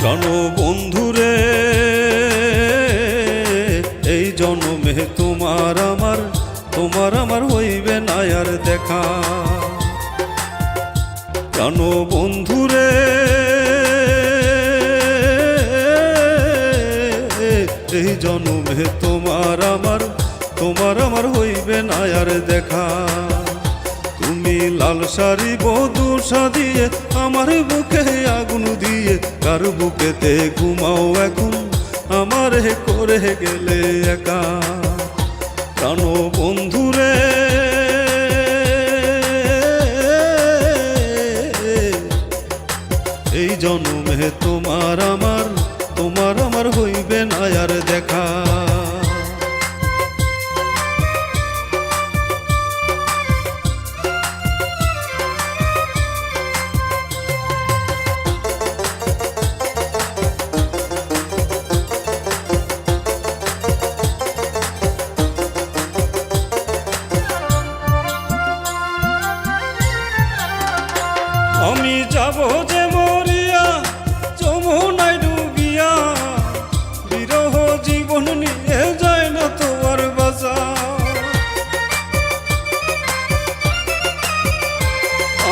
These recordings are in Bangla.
প্রাণ বন্ধুরে, এই জন্মে তোমার আমার তোমার আমার হইবে না আর দেখা। প্রাণ বন্ধুরে, এই জন্মে তোমার আমার তোমার আমার হইবে না আর দেখা। লাল শাড়ি বধু সাদিয়ে আমার বুকে আগুন দিয়ে, কার বুকেতে ঘুমাও এখন? আমার করে গেলে একা। প্রাণ বন্ধুরে, এই জন্মে তোমার আমার তোমার আমার হইবে না আর দেখা। আমি যাব যে মরিয়া, যমুনায় ডুবিয়া। বিরহ জীবন নিয়ে যায় না তোমার বাজা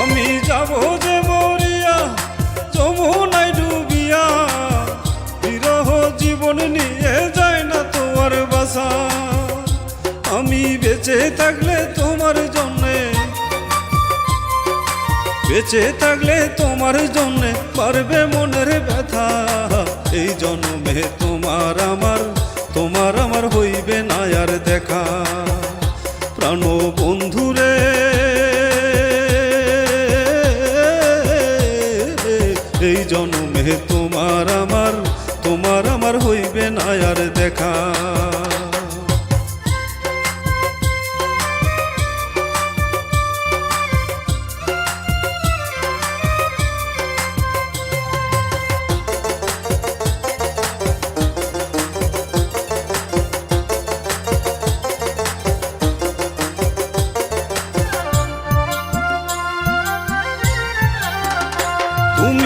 আমি যাব যে মরিয়া, যমুনায় ডুবিয়া। বিরহ জীবন নিয়ে যায় না তোমার বাসা আমি বেঁচে থাকলে তোমার জন্যে বেঁচে থাকলে তোমার জন্য পারবে মনের ব্যথা। এই জন্মে তোমার আমার তোমার আমার হইবে না আর দেখা। প্রাণ বন্ধুরে এই জন্মে তোমার আমার তোমার আমার হইবে না আর দেখা।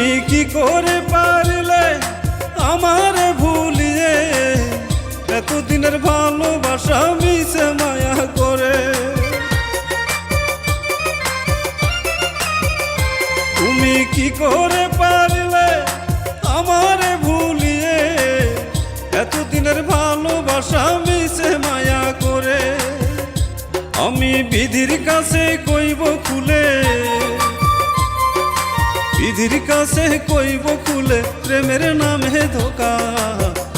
তুমি কি করে পারলে আমার ভুলিয়ে? এতদিনের ভালোবাসা মিশে মায়া করে। তুমি কি করে পারলে আমার ভুলিয়ে? এতদিনের ভালোবাসা মিশে মায়া করে। আমি বিধির কাছে কইব খুলে। বিধির কাছে কইব খুলে প্রেমের নামে ধোকা।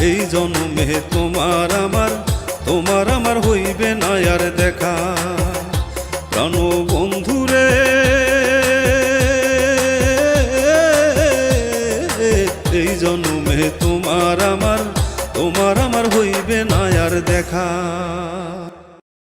এই জন্মে তোমার আমার তোমার আমার হইবে না আর দেখা। প্রাণ বন্ধুরে এই জন্মে তোমার